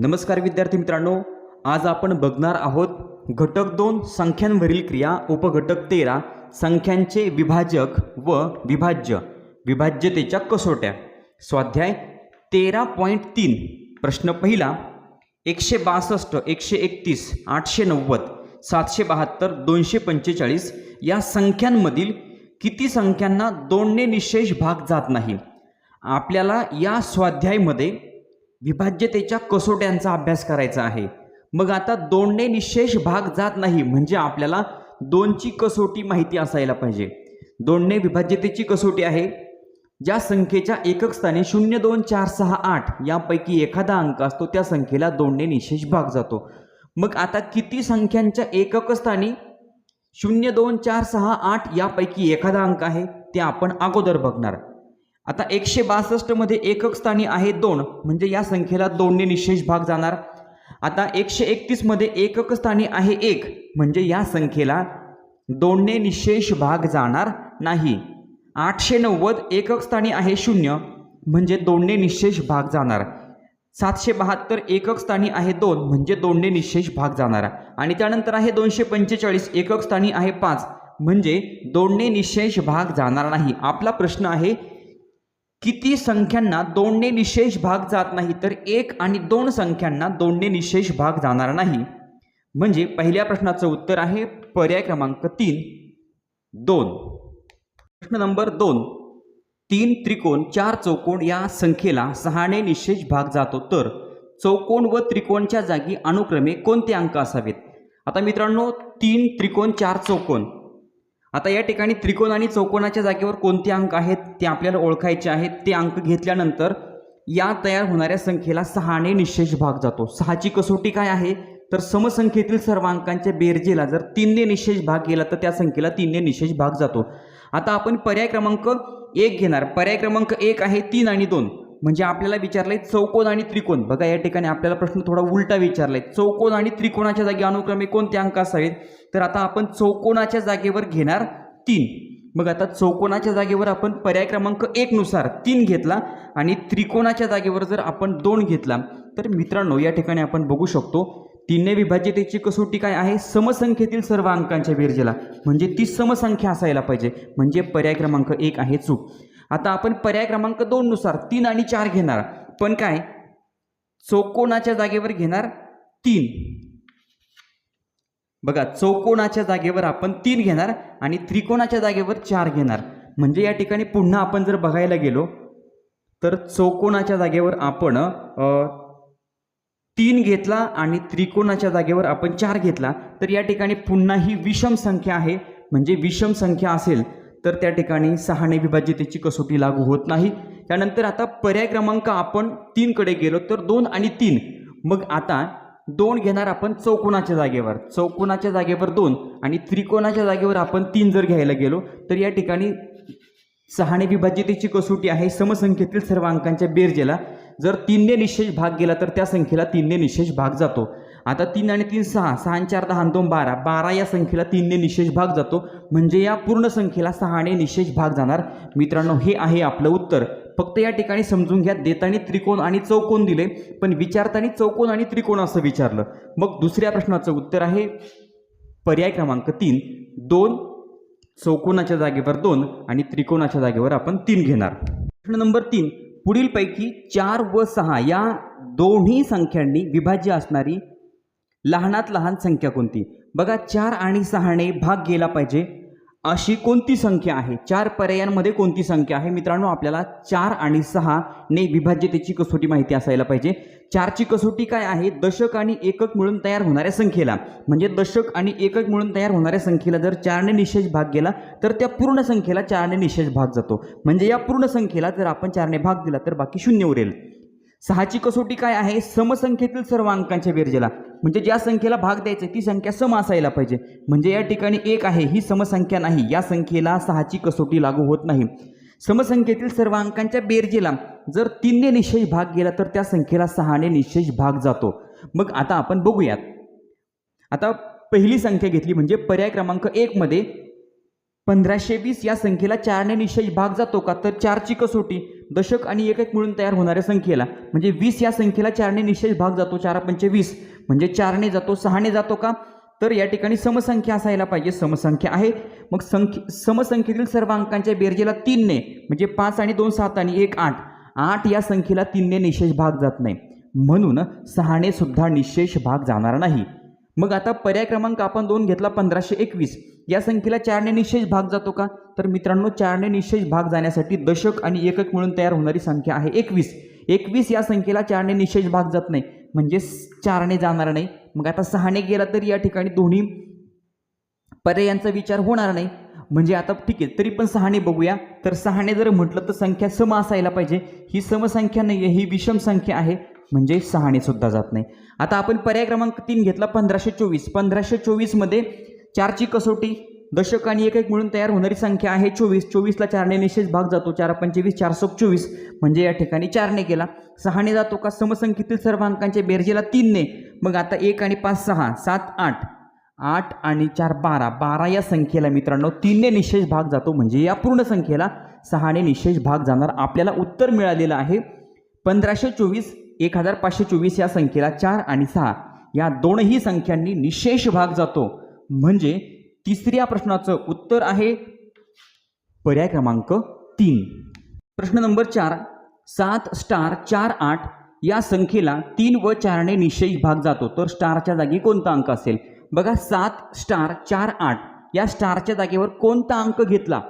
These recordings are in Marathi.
नमस्कार विद्यार्थी मित्रांनो आज आपण बघणार आहोत घटक दोन संख्यांवरील क्रिया उपघटक तेरा संख्यांचे विभाजक व विभाज्य विभाज्यतेच्या कसोट्या. स्वाध्याय तेरा पॉईंट तीन प्रश्न पहिला एकशे बासष्ट एकशे एकतीस आठशे नव्वद सातशे बहात्तर दोनशे पंचेचाळीस या संख्यांमधील किती संख्यांना दोनने निशेष भाग जात नाही? आपल्याला या स्वाध्यायमध्ये विभाज्यतेच्या कसोट्यांचा अभ्यास करायचा आहे. मग आता दोनने निशेष भाग जात नाही म्हणजे आपल्याला दोनची कसोटी माहिती असायला पाहिजे. दोनने विभाज्यतेची कसोटी आहे ज्या संख्येच्या एकक स्थानी शून्य दोन चार सहा आठ यापैकी एखादा अंक असतो त्या संख्येला दोनने निशेष भाग जातो. मग आता किती संख्यांच्या एकक स्थानी शून्य दोन चार सहा आठ यापैकी एखादा अंक आहे ते आपण अगोदर बघणार. आता एकशे बासष्टमध्ये एकक स्थानी आहे दोन. म्हणजे या संख्येला दोनने निशेष भाग जाणार. आता एकशे एकतीसमध्ये एकक स्थानी आहे एक. म्हणजे या संख्येला दोनने निशेष भाग जाणार नाही. आठशे नव्वद एकक स्थानी आहे शून्य. म्हणजे दोनने निशेष भाग जाणार. सातशे बहात्तर एकक स्थानी आहे दोन. म्हणजे दोनने निशेष भाग जाणार. आणि त्यानंतर आहे दोनशे पंचेचाळीस एकक स्थानी आहे पाच. म्हणजे दोनने निशेष भाग जाणार नाही. आपला प्रश्न आहे किती संख्यांना दोनने निशेष भाग जात नाही तर एक आणि दोन संख्यांना दोनने निशेष भाग जाणार नाही. म्हणजे पहिल्या प्रश्नाचं उत्तर आहे पर्याय क्रमांक तीन दोन. प्रश्न नंबर दोन तीन त्रिकोण चार चौकोन या संख्येला सहाने निशेष भाग जातो. तर चौकोन व त्रिकोणच्या जागी अनुक्रमे कोणते अंक असावेत? आता मित्रांनो तीन त्रिकोण चार चौकोन आता या ठिकाणी त्रिकोण आणि चौकोनाच्या जागेवर कोणते अंक आहेत ते आपल्याला ओळखायचे आहेत ते अंक घेतल्यानंतर या तयार होणाऱ्या संख्येला सहाने निशेष भाग जातो. सहाची कसोटी काय आहे? तर समसंख्येतील सर्व अंकांच्या बेरजेला जर तीनने निशेष भाग गेला तर त्या संख्येला तीनने निशेष भाग जातो. आता आपण पर्याय क्रमांक एक घेणार. पर्याय क्रमांक एक आहे तीन आणि दोन. म्हणजे आपल्याला विचारलंय चौकोन आणि त्रिकोण. बघा या ठिकाणी आपल्याला प्रश्न थोडा उलटा विचारलाय. चौकोन आणि त्रिकोणाच्या जागी अनुक्रमे कोणते अंक असावेत? तर आता आपण चौकोनाच्या जागेवर घेणार तीन. मग आता चौकोनाच्या जागेवर आपण पर्याय क्रमांक एक नुसार तीन घेतला आणि त्रिकोणाच्या जागेवर जर आपण दोन घेतला तर मित्रांनो या ठिकाणी आपण बघू शकतो तीनने विभाज्यतेची कसोटी काय आहे? समसंख्येतील सर्व अंकांच्या बेरजेला. म्हणजे ती समसंख्या असायला पाहिजे. म्हणजे पर्याय क्रमांक एक आहे चूक. आता आपण पर्याय क्रमांक दोननुसार तीन आणि चार घेणार. पण काय? चौकोनाच्या जागेवर घेणार तीन. बघा चौकोनाच्या जागेवर आपण तीन घेणार आणि त्रिकोणाच्या जागेवर चार घेणार. म्हणजे या ठिकाणी पुन्हा आपण जर बघायला गेलो तर चौकोनाच्या जागेवर आपण तीन घेतला आणि त्रिकोणाच्या जागेवर आपण चार घेतला. तर या ठिकाणी पुन्हा ही विषम संख्या आहे. म्हणजे विषम संख्या असेल तर त्या ठिकाणी सहाने विभाज्यतेची कसोटी लागू होत नाही. त्यानंतर आता पर्याय क्रमांक आपण तीनकडे गेलो तर दोन आणि तीन. मग आता दोन घेणार आपण चौकोनाच्या जागेवर. चौकोनाच्या जागेवर दोन आणि त्रिकोणाच्या जागेवर आपण तीन जर घ्यायला गेलो तर या ठिकाणी सहाने विभाज्यतेची कसोटी आहे समसंख्येतील सर्व अंकांच्या बेरजेला. जर तीनने निशेष भाग गेला तर त्या संख्येला तीनने निशेष भाग जातो. आता तीन आणि तीन सहा. सहा आणि चार दहा आणि दोन बारा. बारा या संख्येला तीनने निशेष भाग जातो. म्हणजे या पूर्ण संख्येला सहाने निशेष भाग जाणार. मित्रांनो हे आहे आपलं उत्तर. फक्त या ठिकाणी समजून घ्या. देताना त्रिकोण आणि चौकोन दिले. पण विचारताना चौकोन आणि त्रिकोण असं विचारलं. मग दुसऱ्या प्रश्नाचं उत्तर आहे. पर्याय क्रमांक तीन. दोन चौकोनाच्या जागेवर दोन आणि त्रिकोणाच्या जागेवर आपण तीन घेणार. प्रश्न नंबर तीन. पुढीलपैकी चार व सहा या दोन्ही संख्यांनी विभाज्य असणारी लहानात लहान संख्या कोणती? बघा चार आणि सहाने भाग गेला पाहिजे. अशी कोणती संख्या आहे? चार पर्यायांमध्ये कोणती संख्या आहे? मित्रांनो आपल्याला चार आणि सहा ने विभाज्यतेची कसोटी माहिती असायला पाहिजे. चारची कसोटी काय आहे? दशक आणि एकक मिळून तयार होणाऱ्या संख्येला. म्हणजे दशक आणि एकक मिळून तयार होणाऱ्या संख्येला जर चारने निशेष भाग गेला तर त्या पूर्ण संख्येला चारने निशेष भाग जातो. म्हणजे या पूर्ण संख्येला जर आपण चारने भाग दिला तर बाकी शून्य उरेल. सहाची कसोटी काय आहे? समसंख्येतील सर्व अंकांच्या बेरजेला म्हणजे ज्या संख्येला भाग द्यायचा ती संख्या सम असायला पाहिजे. म्हणजे या ठिकाणी एक आहे ही समसंख्या नाही. या संख्येला सहाची कसोटी लागू होत नाही. समसंख्येतील सर्व अंकांच्या बेरजेला जर तीनने निशेष भाग गेला तर त्या संख्येला सहाने निशेष भाग जातो. मग आता आपण बघूयात. आता पहिली संख्या घेतली म्हणजे पर्याय क्रमांक एकमध्ये पंधराशे वीस या संख्येला चारने निशेष भाग जातो का? तर चारची कसोटी दशक आणि एक एक मिळून तयार होणाऱ्या संख्येला. म्हणजे वीस या संख्येला चारने निशेष भाग जातो. चार पंचे वीस. म्हणजे चारने जातो सहाने जातो का? तर या ठिकाणी समसंख्या असायला पाहिजे. समसंख्या आहे. मग संख्ये समसंख्येतील सर्व अंकांच्या बेरजेला तीनने म्हणजे पाच आणि दोन सात आणि एक आठ. आठ या संख्येला तीनने निशेष भाग जात नाही. म्हणून सहाने सुद्धा निशेष भाग जाणार नाही. मग आता पर्याय क्रमांक आपण दोन घेतला पंधराशे एकवीस. या संख्येला चारने निशेष भाग जातो का? तर मित्रांनो चारने निशेष भाग जाण्यासाठी दशक आणि एकक मिळून तयार होणारी संख्या आहे एकवीस. एकवीस या संख्येला चारने निशेष भाग जात नाही. म्हणजे चारने जाणार नाही. मग आता सहाने गेला तर या ठिकाणी दोन्ही पर्यायांचा विचार होणार नाही. म्हणजे आता ठीक आहे तरी पण सहाने बघूया. तर सहाने जर म्हटलं तर संख्या सम असायला पाहिजे. ही समसंख्या नाही आहे ही विषम संख्या आहे. म्हणजे सहाने सुद्धा जात नाही. आता आपण पर्याय क्रमांक तीन घेतला पंधराशे चोवीस. पंधराशे चोवीसमध्ये चारची कसोटी दशक आणि एक एक मिळून तयार होणारी संख्या आहे चोवीस. चोवीसला चारने निशेष भाग जातो चार पंचवीस चार चोवीस. म्हणजे या ठिकाणी चारने गेला सहाने जातो का? समसंख्येतील सर्व अंकांच्या बेरजेला तीनने. मग आता एक आणि पाच सहा सात आठ. आठ आणि चार बारा. बारा या संख्येला मित्रांनो तीनने निशेष भाग जातो. म्हणजे या पूर्ण संख्येला सहाने निशेष भाग जाणार. आपल्याला उत्तर मिळालेलं आहे पंधराशे चोवीस. एक हजार पाचशे चोवीस या संख्येला चार आणि सहा. या दोनही संख्यांनी निशेष भाग जातो. म्हणजे तिसऱ्या प्रश्नाचं उत्तर आहे पर्याय क्रमांक तीन. प्रश्न नंबर चार सात स्टार चार आठ या संख्येला तीन व चारने निशेष भाग जातो. तर स्टारच्या जागी कोणता अंक असेल? बघा सात स्टार चार आठ. या स्टारच्या जागेवर कोणता अंक घेतला?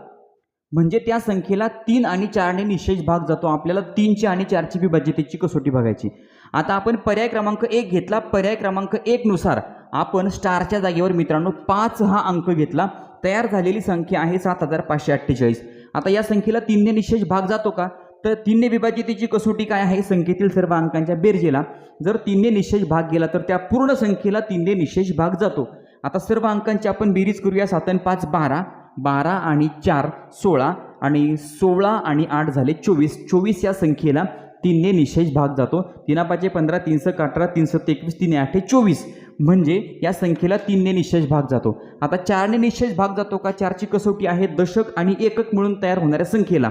म्हणजे त्या संख्येला तीन आणि चारने निशेष भाग जातो. आपल्याला तीनची आणि चारची विभाज्यतेची कसोटी बघायची. आता आपण पर्याय क्रमांक एक घेतला. पर्याय क्रमांक एकनुसार आपण स्टारच्या जागेवर मित्रांनो पाच हा अंक घेतला. तयार झालेली संख्या आहे सात हजार पाचशे अठ्ठेचाळीस. आता या संख्येला तीनने निशेष भाग जातो का? तर तीनने विभाजितेची कसोटी काय आहे? संख्येतील सर्व अंकांच्या बेरजेला. जर तीनने निशेष भाग गेला तर त्या पूर्ण संख्येला तीनने निशेष भाग जातो. आता सर्व अंकांची आपण बेरीज करूया. सात आणि पाच बारा. बारा आणि चार सोळा आणि सोळा आणि आठ झाले चोवीस. चोवीस या संख्येला तीनने निशेष भाग जातो. तीना पाचशे पंधरा तीनशे अठरा तीनशे एकवीस तीन आठे चोवीस. म्हणजे या संख्येला तीनने निशेष भाग जातो. आता चारने निशेष भाग जातो का? चारची कसोटी आहे दशक आणि एकक मिळून तयार होणाऱ्या संख्येला.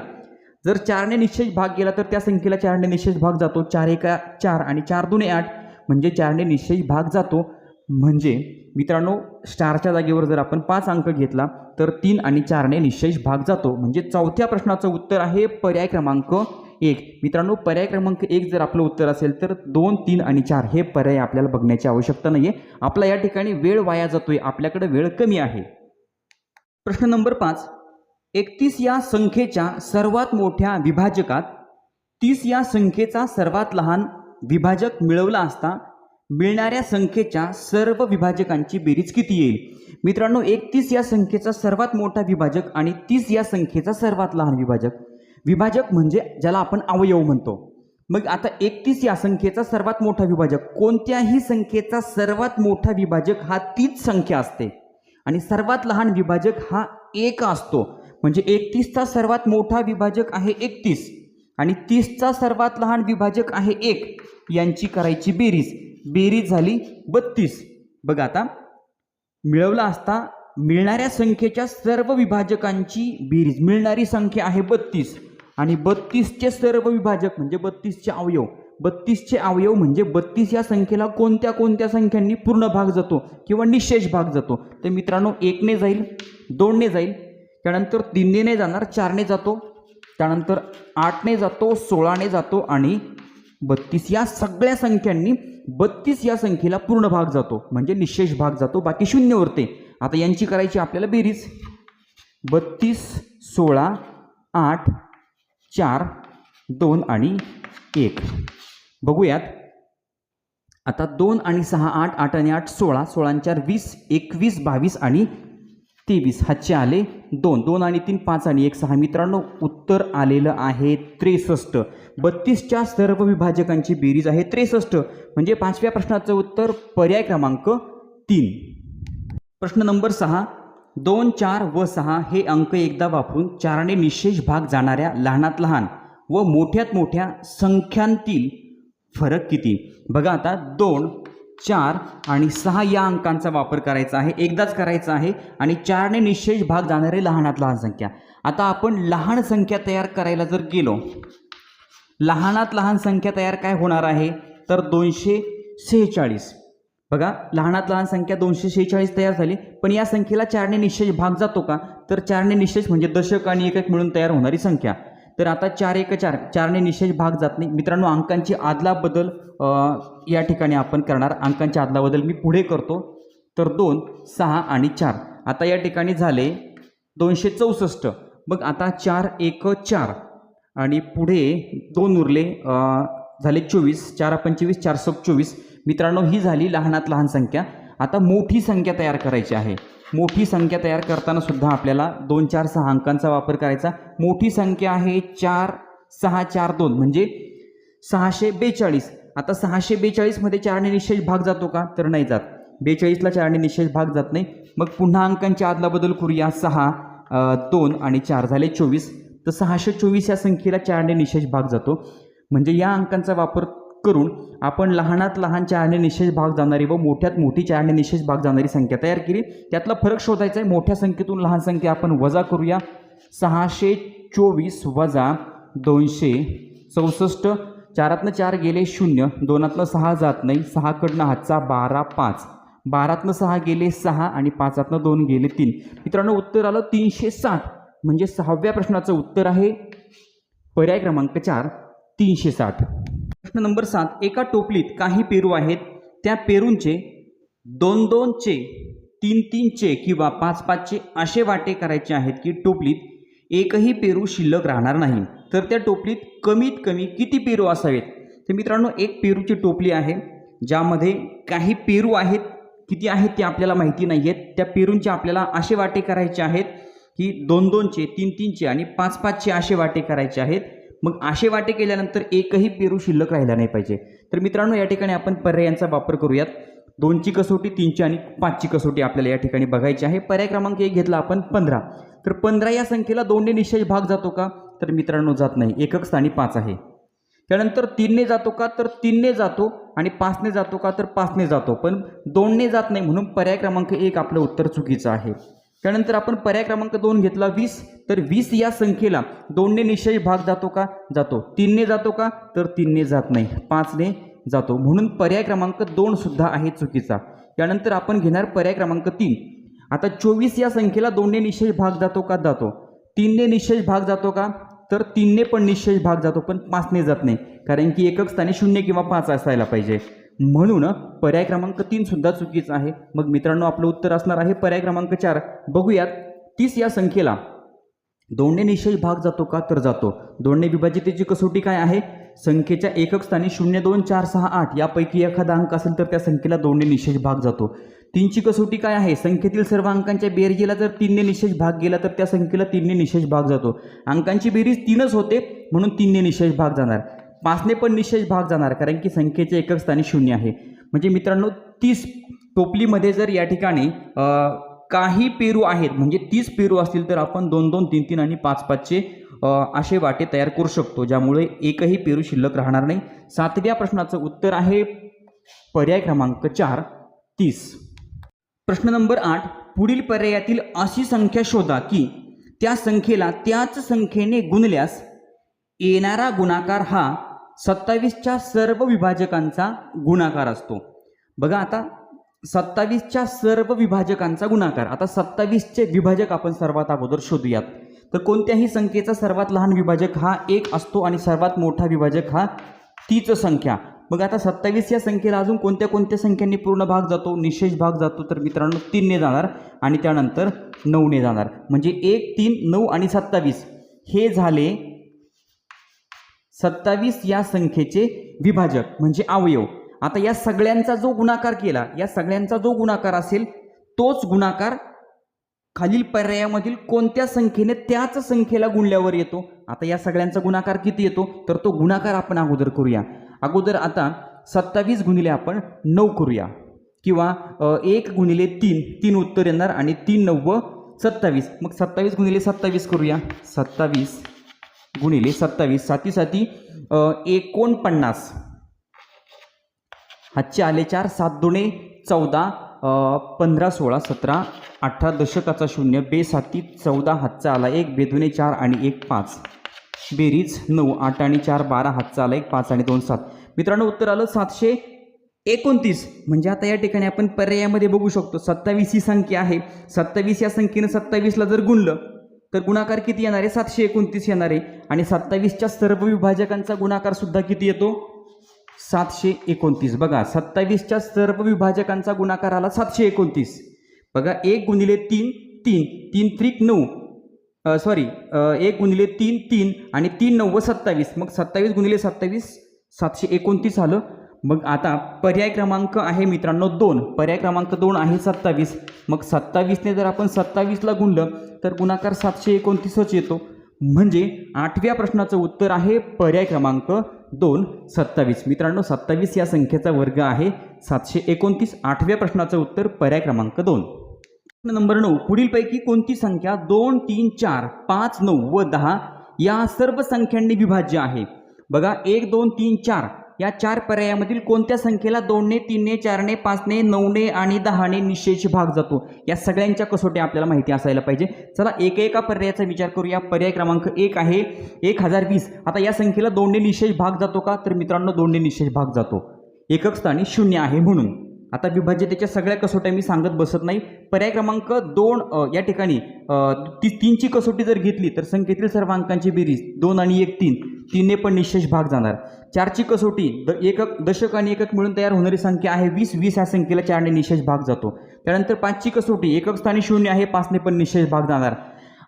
जर चारने निशेष भाग गेला तर त्या संख्येला चारने निशेष भाग जातो. चार एका चार आणि चार दुने आठ. म्हणजे चारने निशेष भाग जातो. म्हणजे मित्रांनो स्टारच्या जागेवर जर आपण पाच अंक घेतला तर तीन आणि चारने निशेष भाग जातो. म्हणजे चौथ्या प्रश्नाचं उत्तर आहे पर्याय क्रमांक एक. मित्रांनो पर्याय क्रमांक एक जर आपलं उत्तर असेल तर दोन तीन आणि चार हे पर्याय आपल्याला बघण्याची आवश्यकता नाही आहे आपला या ठिकाणी वेळ वाया जातोय. आपल्याकडे वेळ कमी आहे. प्रश्न नंबर पाच. एकतीस या संख्येच्या सर्वात मोठ्या विभाजकात तीस या संख्येचा सर्वात लहान विभाजक मिळवला असता मिळणाऱ्या संख्येच्या सर्व विभाजकांची बेरीज किती येईल? मित्रांनो एकतीस या संख्येचा सर्वात मोठा विभाजक आणि तीस या संख्येचा सर्वात लहान विभाजक. विभाजक म्हणजे ज्याला आपण अवयव म्हणतो. मग आता एकतीस या संख्येचा सर्वात मोठा विभाजक कोणत्याही संख्येचा सर्वात मोठा विभाजक हा तीच संख्या असते. आणि सर्वात लहान विभाजक हा एक असतो. म्हणजे एकतीसचा सर्वात मोठा विभाजक आहे एकतीस. आणि तीसचा सर्वात लहान विभाजक आहे एक. यांची करायची बेरीज. बेरीज झाली बत्तीस. बघा आता. मिळवला असता मिळणाऱ्या संख्येच्या सर्व विभाजकांची बेरीज. मिळणारी संख्या आहे बत्तीस. आणि बत्तीसचे सर्व विभाजक म्हणजे बत्तीसचे अवयव. बत्तीसचे अवयव म्हणजे बत्तीस या संख्येला कोणत्या कोणत्या संख्यांनी पूर्ण भाग जातो किंवा निशेष भाग जातो? तर मित्रांनो एकने जाईल दोनने जाईल. त्यानंतर तीनने जाणार चारने जातो. त्यानंतर आठने जातो सोळाने जातो आणि बत्तीस या सगळ्या संख्यांनी बत्तीस या संख्येला पूर्ण भाग जातो. म्हणजे निशेष भाग जातो बाकी शून्य उरते आता यांची करायची आपल्याला बेरीज. बत्तीस सोळा आठ चार दोन आणि एक. बघूयात. आता दोन आणि सहा आठ आठ आणि आठ सोळा सोळा चार वीस एकवीस बावीस आणि तेवीस हातचे आले दोन दोन आणि तीन पाच आणि एक सहा. मित्रांनो उत्तर आलेलं आहे त्रेसष्ट. बत्तीसच्या सर्व विभाजकांची बेरीज आहे त्रेसष्ट. म्हणजे पाचव्या प्रश्नाचं उत्तर पर्याय क्रमांक तीन. प्रश्न नंबर सहा. दोन चार व सहा हे अंक एकदा वापरून चाराने निशेष भाग जाणाऱ्या लहानात लहान व मोठ्यात मोठ्या संख्यांतील फरक किती? बघा आता दोन चार आणि सहा या अंकांचा वापर करायचा आहे एकदाच करायचा आहे आणि चारने निशेष भाग जाणारे लहानात लहान संख्या. आता आपण लहान संख्या तयार करायला जर गेलो लहानात लहान संख्या तयार काय होणार आहे? तर दोनशे सेहेचाळीस. बघा लहानात लहान संख्या दोनशे शेहेचाळीस तयार झाली पण या संख्येला चारने निशेष भाग जातो का? तर चारने निशेष म्हणजे दशक आणि एकक मिळून तयार होणारी संख्या. तर आता चार एक चार चारने निशेष भाग जात नाही. मित्रांनो अंकांची आदला बदल या ठिकाणी आपण करणार. अंकांची आदला बदल मी पुढे करतो. तर दोन सहा आणि चार. आता या ठिकाणी झाले दोनशे चौसष्ट. मग आता चार एक चार. आणि पुढे दोन उरले झाले चोवीस. चार पंचवीस चार सक चोवीस. मित्रांनो ही झाली लहानात लहान संख्या. आता मोठी संख्या तयार करायची आहे. मोठी संख्या तयार करताना सुद्धा आपल्याला दोन चार सहा अंकांचा वापर करायचा. मोठी संख्या आहे चार सहा चार दोन. म्हणजे सहाशे बेचाळीस. आता सहाशे बेचाळीसमध्ये चारने निशेष भाग जातो का? तर नाही जात. बेचाळीसला चारने निशेष भाग जात नाही. मग पुन्हा अंकांची आदला बदल करूया. सहा दोन आणि चार झाले चोवीस. तर सहाशे चोवीस या संख्येला चारने निशेष भाग जातो. म्हणजे या अंकांचा वापर करून आपण लहानात लहान चहाने निशेष भाग जाणारी व मोठ्यात मोठी चहाने निशेष भाग जाणारी संख्या तयार केली. त्यातला फरक शोधायचा आहे मोठ्या संख्येतून लहान संख्या आपण वजा करूया. सहाशे चोवीस वजा दोनशे चौसष्ट. चारातनं चार गेले शून्य. दोनातनं सहा जात नाही. सहाकडनं हातचा बारा पाच. बारातनं सहा गेले सहा आणि पाचातनं दोन गेले तीन. मित्रांनो उत्तर आलं तीनशे साठ. म्हणजे सहाव्या प्रश्नाचं उत्तर आहे. पर्याय क्रमांक चार तीनशे साठ. प्रश्न नंबर सात एका टोपलीत काही पेरू आहेत त्या पेरूंचे दोन दोनचे तीन तीनचे किंवा पाच पाचचे असे वाटे करायचे आहेत की टोपलीत एकही पेरू शिल्लक राहणार नाही. तर त्या टोपलीत कमीत कमी किती पेरू असावेत? तर मित्रांनो एक पेरूची टोपली आहे ज्यामध्ये काही पेरू आहेत किती आहेत ते आपल्याला माहिती नाही आहेत त्या पेरूंचे आपल्याला असे वाटे करायचे आहेत की दोन दोनचे तीन तीनचे आणि पाच पाचचे असे वाटे करायचे आहेत. मग असे वाटे केल्यानंतर एकही पेरू शिल्लक राहिला नाही पाहिजे. तर मित्रांनो या ठिकाणी आपण पर्यायांचा वापर करूयात. दोनची कसोटी तीनची आणि पाचची कसोटी आपल्याला या ठिकाणी बघायची आहे. पर्याय क्रमांक एक घेतला आपण पंधरा. तर पंधरा या संख्येला दोनने निश्चय भाग जातो का? तर मित्रांनो जात नाही. एकक स्थानी पाच आहे. त्यानंतर तीनने जातो का? तर तीनने जातो आणि पाचने जातो का? तर पाचने जातो. पण दोनने जात नाही म्हणून पर्याय क्रमांक एक आपलं उत्तर चुकीचं आहे. त्यानंतर आपण पर्याय क्रमांक दोन घेतला वीस. तर वीस या संख्येला दोनने निश्चय भाग जातो का? जातो. तीनने जातो का? तर तीनने जात नाही. पाचने जातो. म्हणून पर्याय क्रमांक दोन सुद्धा आहे चुकीचा. त्यानंतर आपण घेणार पर्याय क्रमांक तीन. आता चोवीस या संख्येला दोनने निश्चय भाग जातो का? जातो. तीनने निश्चय भाग जातो का? तर तीनने पण निश्चय भाग जातो पण पाचने जात नाही. कारण की एकक स्थानी शून्य किंवा पाच असायला पाहिजे. म्हणून पर्याय क्रमांक तीन सुद्धा चुकीचा आहे. मग मित्रांनो आपलं उत्तर असणार आहे पर्याय क्रमांक चार. बघूयात तीस या संख्येला. दोनने निश्चय भाग जातो का? तर जातो. दोनने विभाजितेची कसोटी काय आहे? संख्येच्या एकक स्थानी शून्य दोन चार सहा आठ यापैकी एखादा अंक असेल तर त्या संख्येला दोनने निशेष भाग जातो. तीनची कसोटी काय आहे? संख्येतील सर्व अंकांच्या बेरजेला जर तीनने निशेष भाग गेला तर त्या संख्येला तीनने निशेष भाग जातो. अंकांची बेरीज तीनच होते म्हणून तीनने निशेष भाग जाणार. पाचने पण निशेष भाग जाणार कारण की संख्येचे एकक स्थानी शून्य आहे. म्हणजे मित्रांनो तीस टोपलीमध्ये जर या ठिकाणी काही पेरू आहेत म्हणजे तीस पेरू असतील तर आपण दोन दोन तीन तीन आणि पाच पाचचे असे वाटे तयार करू शकतो ज्यामुळे एकही पेरू शिल्लक राहणार नाही. सातव्या प्रश्नाचं उत्तर आहे पर्याय क्रमांक चार तीस. प्रश्न नंबर आठ पुढील पर्यायातील अशी संख्या शोधा की त्या संख्येला त्याच संख्येने गुणल्यास येणारा गुणाकार हा सत्तावीसच्या सर्व विभाजकांचा गुणाकार असतो. बघा आता सत्तावीसच्या सर्व विभाजकांचा गुणाकार. आता सत्तावीसचे विभाजक आपण सर्वात अगोदर शोधूयात. तर कोणत्याही संख्येचा सर्वात लहान विभाजक हा एक असतो आणि सर्वात मोठा विभाजक हा तीच संख्या. मग आता सत्तावीस या संख्येला अजून कोणत्या कोणत्या संख्यांनी पूर्ण भाग जातो? निशेष भाग जातो तर मित्रांनो तीनने जाणार आणि त्यानंतर नऊने जाणार. म्हणजे एक तीन नऊ आणि सत्तावीस. हे झाले सत्तावीस या संख्येचे विभाजक म्हणजे अवयव. आता या सगळ्यांचा जो गुणाकार केला या सगळ्यांचा जो गुणाकार असेल तोच गुणाकार खालील पर्यायामधील कोणत्या संख्येने त्याच संख्येला गुणल्यावर येतो? आता या सगळ्यांचा गुणाकार किती येतो? तर तो गुणाकार आपण अगोदर करूया. अगोदर आता सत्तावीस गुणिले आपण नऊ करूया. किंवा एक गुणिले तीन तीन उत्तर येणार आणि तीन नव्व सत्तावीस. मग सत्तावीस गुणिले सत्तावीस करूया. सत्तावीस गुणिले सत्तावीस. साती साती एकोणपन्नास. हातचे आले चार सात दोने चौदा पंधरा सोळा सतरा अठरा दशकाचा शून्य बेसाती चौदा हातचा आला एक बेदुने चार आणि एक पाच. बेरीज नऊ आठ आणि चार बारा हातचा आला एक पाच आणि दोन सात. मित्रांनो उत्तर आलं सातशे एकोणतीस. म्हणजे आता या ठिकाणी आपण पर्यायामध्ये बघू शकतो. सत्तावीस ही संख्या आहे. सत्तावीस या संख्येनं सत्तावीसला जर गुणलं तर गुणाकार किती येणार? आहे सातशे एकोणतीस येणार. आहे आणि सत्तावीसच्या सर्व विभाजकांचा गुणाकार सुद्धा किती येतो? सातशे एकोणतीस. बघा सत्तावीसच्या सर्व विभाजकांचा गुणाकार आला सातशे एकोणतीस. बघा एक गुणिले तीन तीन. तीन त्रिक नऊ. सॉरी एक गुणिले तीन तीन. आणि तीन नव्वद सत्तावीस. मग सत्तावीस गुणिले सत्तावीस सातशे एकोणतीस आलं मग आता पर्याय क्रमांक आहे मित्रांनो दोन. पर्याय क्रमांक दोन आहे सत्तावीस. मग सत्तावीसने जर आपण सत्तावीसला गुणलं तर गुणाकार सातशे एकोणतीसच येतो. म्हणजे आठव्या प्रश्नाचं उत्तर आहे पर्याय क्रमांक दोन सत्तावीस. मित्रांनो सत्तावीस या संख्येचा वर्ग आहे. सातशे एकोणतीस आठव्या प्रश्नाचं उत्तर पर्याय क्रमांक दोन. प्रश्न नंबर नऊ. पुढीलपैकी कोणती संख्या दोन तीन चार पाच नऊ व दहा या सर्व संख्यांनी विभाज्य आहे? बघा एक दोन तीन चार. या चार पर्यायामधील कोणत्या संख्येला दोनने तीनने चारने पाचने नऊने आणि दहाने निशेष भाग जातो? या सगळ्यांच्या कसोट्या आपल्याला माहिती असायला पाहिजे. चला एक एका पर्यायाचा विचार करूया. पर्याय क्रमांक एक आहे. एक हजार वीस. आता या संख्येला दोनने निशेष भाग जातो का? तर मित्रांनो दोनने निशेष भाग जातो. एकक स्थानी शून्य आहे म्हणून. आता विभाज्यतेच्या सगळ्या कसोट्या मी सांगत बसत नाही. पर्याय क्रमांक दोन या ठिकाणी ती तीनची कसोटी जर घेतली तर संख्येतील सर्व अंकांची बेरीज दोन आणि एक तीन. तीनने पण निशेष भाग जाणार. चारची कसोटी द एकक दशक आणि एकक मिळून तयार होणारी संख्या आहे वीस. वीस ह्या संख्येला चारने निशेष भाग जातो. त्यानंतर पाचची कसोटी एकक स्थानी शून्य आहे पाचने पण निशेष भाग जाणार.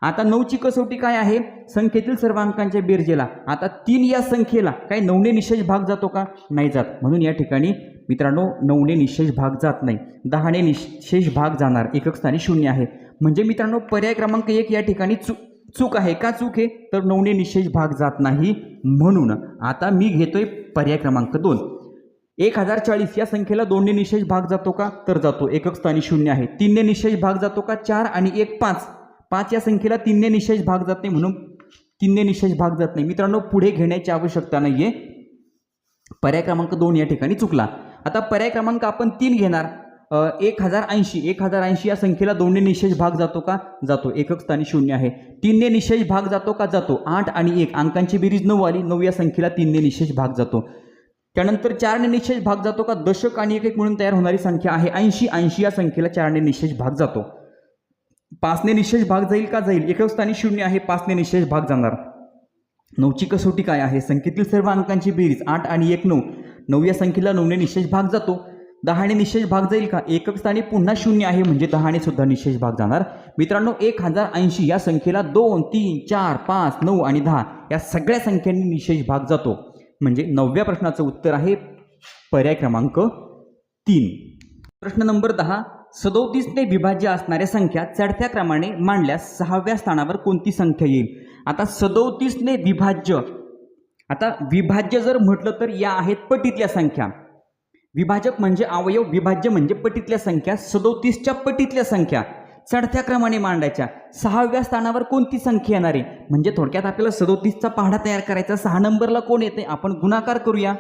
आता नऊची कसोटी काय आहे? संख्येतील सर्व अंकांच्या बेरजेला. आता तीन या संख्येला काय नऊने निशेष भाग जातो का? नाही जात. म्हणून या ठिकाणी मित्रांनो नऊने निशेष भाग जात नाही. दहाने निशेष भाग जाणार. एकक स्थानी शून्य आहे. म्हणजे मित्रांनो पर्याय क्रमांक एक या ठिकाणी चूक चूक आहे. का चूक आहे? तर नऊने निशेष भाग जात नाही म्हणून. आता मी घेतोय पर्याय क्रमांक दोन. एक हजार चाळीस या संख्येला दोनने निशेष भाग जातो का? तर जातो. एकक स्थानी शून्य आहे. तीनने निशेष भाग जातो का? चार आणि एक पाच. पाच या संख्येला तीनने निशेष भाग जात नाही म्हणून तीनने निशेष भाग जात नाही. मित्रांनो पुढे घेण्याची आवश्यकता नाही आहे पर्याय क्रमांक दोन या ठिकाणी चुकला. आता पर्याय क्रमांक आपण तीन घेणार. एक हजार ऐंशी एक हजार ऐंशी या संख्येला दोनने निशेष भाग जातो का? जातो. एकक स्थानी शून्य आहे. तीनने निशेष भाग जातो का? जातो. आठ आणि एक. अंकांची बेरीज नऊ आली. नऊ या संख्येला तीनने निशेष भाग जातो. त्यानंतर चारने निशेष भाग जातो का? दशक आणि एक एक म्हणून तयार होणारी संख्या आहे ऐंशी. ऐंशी या संख्येला चारने निशेष भाग जातो. पाचने निशेष भाग जाईल का? जाईल. एकक स्थानी शून्य आहे. पाचने निशेष भाग जाणार. नऊची कसोटी काय आहे? संख्येतील सर्व अंकांची बेरीज आठ आणि एक नऊ. नऊ या संख्येला नऊने निशेष भाग जातो. दहाने निशेष भाग जाईल का? एकक स्थानी पुन्हा शून्य आहे म्हणजे दहाने सुद्धा निशेष भाग जाणार. मित्रांनो एक हजार ऐंशी या संख्येला दोन तीन चार पाच नऊ आणि दहा या सगळ्या संख्यांनी निशेष भाग जातो. म्हणजे नवव्या प्रश्नाचं उत्तर आहे पर्याय क्रमांक तीन. प्रश्न नंबर दहा सदोतीसने विभाज्य असणाऱ्या संख्या चढत्या क्रमाने मांडल्यास सहाव्या स्थानावर कोणती संख्या येईल? आता सदोतीसने विभाज्य आता विभाज्य जर म्हटलं तर या आहेत पटीतल्या संख्या. विभाजक म्हणजे अवयव विभाज्य म्हणजे पटीतल्या संख्या सदोतीसच्या पटीतल्या संख्या. चढत्या क्रमाने मांडायच्या. सहाव्या स्थानावर कोणती संख्या येणार आहे? म्हणजे थोडक्यात आपल्याला सदोतीसचा पहाडा तयार करायचा. सहा नंबरला कोण येते? आपण गुणाकार करूया.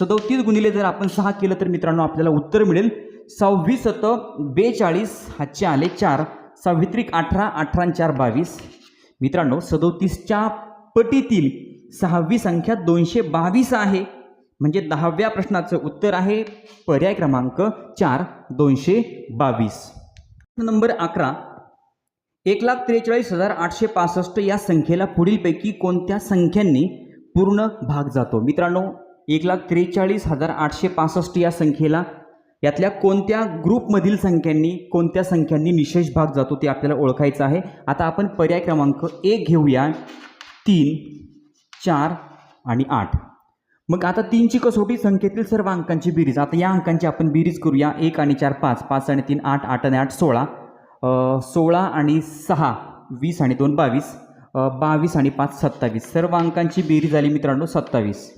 सदोतीस गुणिले जर आपण सहा केलं तर मित्रांनो आपल्याला उत्तर मिळेल. सव्वीस सत बेचाळीस हातचे आले चार. सावित्रिक अठरा अठरा चार बावीस. मित्रांनो सदोतीसच्या पटीतील सहावी संख्या दोनशे बावीस आहे. म्हणजे दहाव्या प्रश्नाचं उत्तर आहे पर्याय क्रमांक चार दोनशे बावीस नंबर अकरा. एक लाख त्रेचाळीस हजार आठशे पासष्ट या संख्येला पुढीलपैकी कोणत्या संख्यांनी पूर्ण भाग जातो? मित्रांनो एक लाख त्रेचाळीस हजार आठशे पासष्ट या संख्येला यातल्या कोणत्या ग्रुपमधील संख्यांनी कोणत्या संख्यांनी निशेष भाग जातो ते आपल्याला ओळखायचं आहे. आता आपण पर्याय क्रमांक एक घेऊया. तीन चार आणि आठ. मग आता तीनची कसोटी संख्येतील सर्व अंकांची बेरीज. आता या अंकांची आपण बेरीज करूया. एक आणि चार पाच. पाच आणि तीन आठ. आठ आणि आठ सोळा. सोळा आणि सहा. वीस आणि दोन बावीस. बावीस आणि पाच सत्तावीस. सर्व अंकांची बेरीज झाली मित्रांनो सत्तावीस.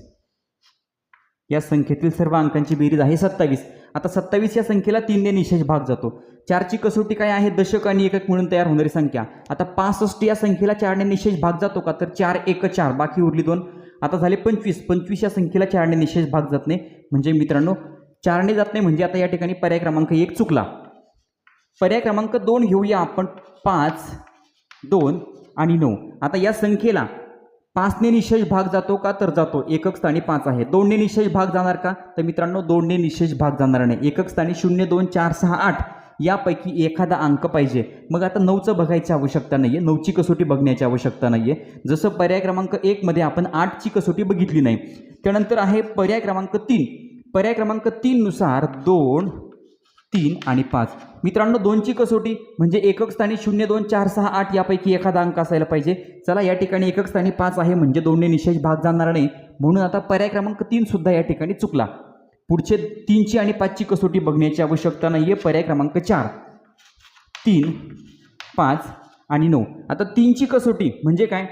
या संख्येतील सर्व अंकांची बेरीज आहे सत्तावीस. आता सत्तावीस या संख्येला तीनने निशेष भाग जातो. चारची कसोटी काय आहे? दशक आणि एकक मिळून तयार होणारी संख्या. आता पासष्ट या संख्येला चारने निशेष भाग जातो का? तर चार एक चार. बाकी उरली दोन. आता झाले पंचवीस. पंचवीस या संख्येला चारने निशेष भाग जात नाही. म्हणजे मित्रांनो चारने जात नाही म्हणजे आता या ठिकाणी पर्याय क्रमांक एक चुकला. पर्याय क्रमांक दोन घेऊया आपण. पाच दोन आणि नऊ. आता या संख्येला पाचने निशेष भाग जातो का? तर जातो. एकक स्थानी पाच आहे. दोनने निशेष भाग जाणार का? तर मित्रांनो दोनने निशेष भाग जाणार नाही. एकक स्थानी शून्य दोन चार सहा आठ. यापैकी एखादा अंक पाहिजे. मग आता नऊचं बघायची आवश्यकता नाही आहे नऊची कसोटी बघण्याची आवश्यकता नाही आहे जसं पर्याय क्रमांक एकमध्ये आपण आठची कसोटी बघितली नाही. त्यानंतर आहे पर्याय क्रमांक तीन. पर्याय क्रमांक तीननुसार दोन तीन आणि पाच. मित्रांनो दोनची कसोटी म्हणजे एकक स्थानी शून्य दोन चार सहा आठ यापैकी एखादा अंक असायला पाहिजे. चला या ठिकाणी एकक स्थानी पाच आहे म्हणजे दोनने निशेष भाग जाणार नाही. म्हणून आता पर्याय क्रमांक तीन सुद्धा या ठिकाणी चुकला. पुढचे तीनची आणि पाचची कसोटी बघण्याची आवश्यकता नाही आहे पर्याय क्रमांक चार. तीन पाच आणि नऊ. आता तीनची कसोटी म्हणजे काय?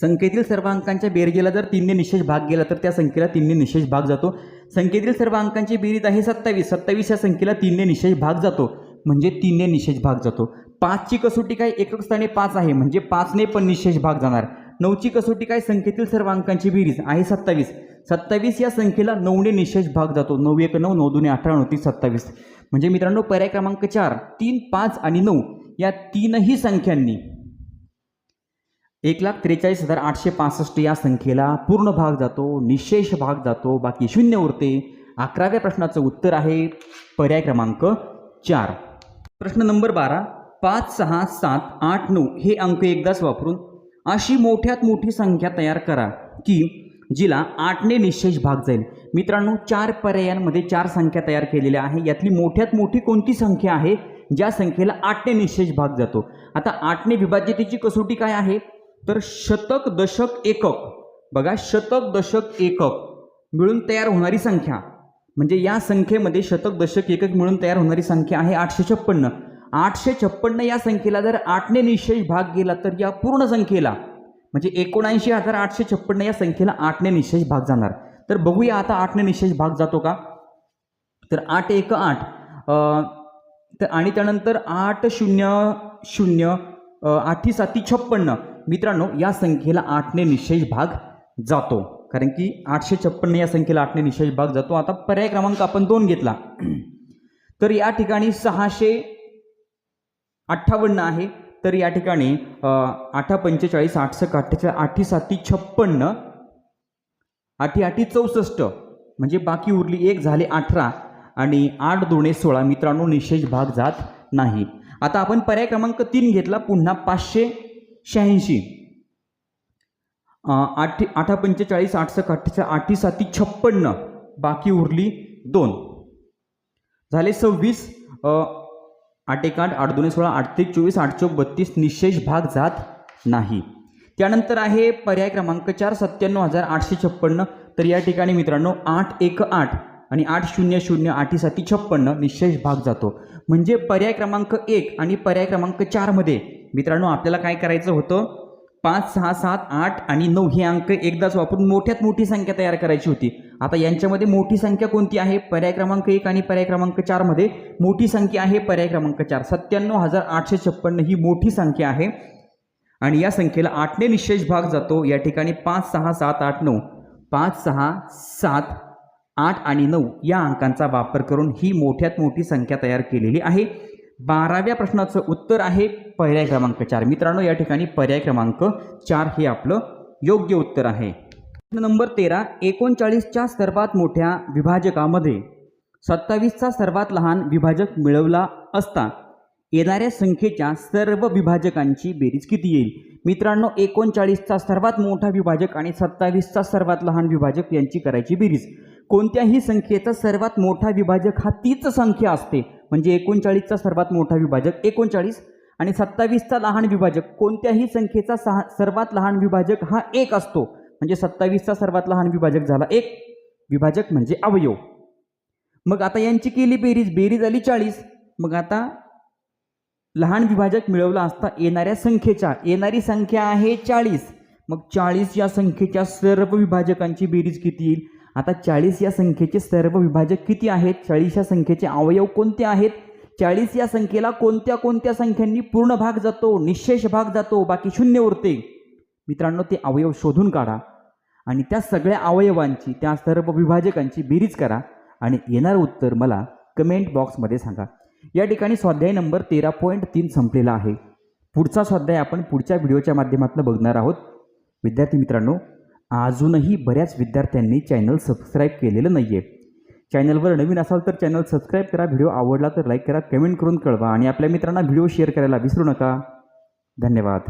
संख्येतील सर्व अंकांच्या बेरजेला जर तीनने निशेष भाग गेला तर त्या संख्येला तीनने निशेष भाग जातो. संख्येतील सर्व अंकांची बेरीज आहे सत्तावीस. सत्तावीस या संख्येला तीनने निशेष भाग जातो. म्हणजे तीनने निशेष भाग जातो. पाचची कसोटी काय एकक स्थानी पाच आहे म्हणजे पाचने पण निशेष भाग जाणार. नऊची कसोटी काय संख्येतील सर्व अंकांची बेरीज आहे सत्तावीस. सत्तावीस या संख्येला नऊने निशेष भाग जातो. नऊ एक नऊ नऊ दोन्ही अठरा नऊ तीन सत्तावीस. म्हणजे मित्रांनो पर्याय क्रमांक चार तीन पाच आणि नऊ या तीनही संख्यांनी एक लाख त्रेचाळीस हजार आठशे पासष्ट या संख्येला पूर्ण भाग जातो निशेष भाग जातो बाकी शून्य उरते अकराव्या प्रश्नाचं उत्तर आहे पर्याय क्रमांक चार. प्रश्न नंबर बारा पाच सहा सात आठ नऊ हे अंक एकदाच वापरून अशी मोठ्यात मोठी संख्या तयार करा की जिला आठने निशेष भाग जाईल. मित्रांनो चार पर्यायांमध्ये चार संख्या तयार केलेल्या आहे. यातली मोठ्यात मोठी कोणती संख्या आहे? ज्या संख्येला आठने निशेष भाग जातो. आता आठने विभाज्यतेची कसोटी काय आहे? तर शतक दशक एकक. बघा शतक दशक एकक मिळून तयार होणारी संख्या. म्हणजे या संख्येमध्ये शतक दशक एकक मिळून तयार होणारी संख्या आहे आठशे छप्पन्न. आठशे छप्पन्न या संख्येला जर आठने निशेष भाग गेला तर या पूर्ण संख्येला म्हणजे एकोणऐंशी हजार आठशे छप्पन्न या संख्येला आठने निशेष भाग जाणार. तर बघूया आता आठने निशेष भाग जातो का? तर आठ एक आठ. तर आणि त्यानंतर आठ शून्य शून्य आठी साती छप्पन्न. मित्रांनो या संख्येला आठने निशेष भाग जातो. कारण की आठशे छप्पन्न या संख्येला आठने निशेष भाग जातो. आता पर्याय क्रमांक आपण दोन घेतला. तर या ठिकाणी सहाशे अठ्ठावन्न आहे. तर या ठिकाणी आठा पंचेचाळीस आठशे अठ्ठेचाळीस आठी साती छप्पन्न आठी आठी चौसष्ट. म्हणजे बाकी उरली एक झाले अठरा आणि आठ दोणे सोळा. मित्रांनो निशेष भाग जात नाही. आता आपण पर्याय क्रमांक तीन घेतला. पुन्हा पाचशे शहाऐंशी. आठ आठा पंचेचाळीस आठशे अठ्ठेचाळीस आठी साती छप्पन्न. बाकी उरली दोन. झाले सव्वीस. आठ एक आठ आठ दोन सोळा आठ ते चोवीस आठ चौक बत्तीस. निशेष भाग जात नाही. त्यानंतर आहे पर्याय क्रमांक चार सत्त्याण्णव हजार आठशे छप्पन्न. तर या ठिकाणी मित्रांनो आठ एक आठ आणि आठ शून्य शून्य आठी साती छप्पन्न निशेष भाग जातो. म्हणजे पर्याय क्रमांक एक आणि पर्याय क्रमांक चारमध्ये मित्रांनो आपल्याला काय करायचं होतं? पाच सहा सात आठ आणि नऊ हे अंक एकदाच वापरून मोठ्यात मोठी संख्या तयार करायची होती. आता यांच्यामध्ये मोठी संख्या कोणती आहे? पर्याय क्रमांक एक आणि पर्याय क्रमांक चारमध्ये मोठी संख्या आहे पर्याय क्रमांक चार. सत्त्याण्णव हजार आठशे छप्पन्न ही मोठी संख्या आहे. आणि या संख्येला आठने निशेष भाग जातो. या ठिकाणी पाच सहा सात आठ नऊ. पाच सहा सात आठ आणि नऊ या अंकांचा वापर करून ही मोठ्यात मोठी संख्या तयार केलेली आहे. बाराव्या प्रश्नाचं उत्तर आहे पर्याय क्रमांक चार. मित्रांनो या ठिकाणी पर्याय क्रमांक चार हे आपलं योग्य उत्तर आहे. प्रश्न नंबर तेरा एकोणचाळीसच्या सर्वात मोठ्या विभाजकामध्ये सत्तावीसचा सर्वात लहान विभाजक मिळवला असता येणाऱ्या संख्येच्या सर्व विभाजकांची बेरीज किती येईल? मित्रांनो एकोणचाळीसचा सर्वात मोठा विभाजक आणि सत्तावीसचा सर्वात लहान विभाजक यांची करायची बेरीज. कोणत्याही संख्येचा सर्वात मोठा विभाजक हा तीच संख्या असते. म्हणजे एकोणचाळीसचा सर्वात मोठा विभाजक एकोणचाळीस आणि सत्तावीसचा लहान विभाजक. कोणत्याही संख्येचा सहा सर्वात लहान विभाजक हा एक असतो. म्हणजे सत्तावीसचा सर्वात लहान विभाजक झाला एक. विभाजक म्हणजे अवयव. मग आता यांची केली बेरीज. बेरीज आली चाळीस. मग आता लहान विभाजक मिळवला असता येणाऱ्या संख्येच्या. येणारी संख्या आहे चाळीस. मग चाळीस या संख्येच्या सर्व विभाजकांची बेरीज किती येईल? आता चाळीस या संख्येचे सर्व विभाजक किती आहेत? चाळीस या संख्येचे अवयव कोणते आहेत? चाळीस या संख्येला कोणत्या कोणत्या संख्यांनी पूर्ण भाग जातो? निशेष भाग जातो बाकी शून्य उरते मित्रांनो ते अवयव शोधून काढा आणि त्या सगळ्या अवयवांची त्या सर्व विभाजकांची बेरीज करा आणि येणारं उत्तर मला कमेंट बॉक्समध्ये सांगा. या ठिकाणी स्वाध्याय नंबर तेरा पॉईंट तीन संपलेला आहे. पुढचा स्वाध्याय आपण पुढच्या व्हिडिओच्या माध्यमातून बघणार आहोत. विद्यार्थी मित्रांनो अजूनही बऱ्याच विद्यार्थ्यांनी चॅनल सबस्क्राईब केलेलं नाही आहे चॅनलवर नवीन असाल तर चॅनल सबस्क्राईब करा. व्हिडिओ आवडला तर लाईक करा. कमेंट करून कळवा. आणि आपल्या मित्रांना व्हिडिओ शेअर करायला विसरू नका. धन्यवाद.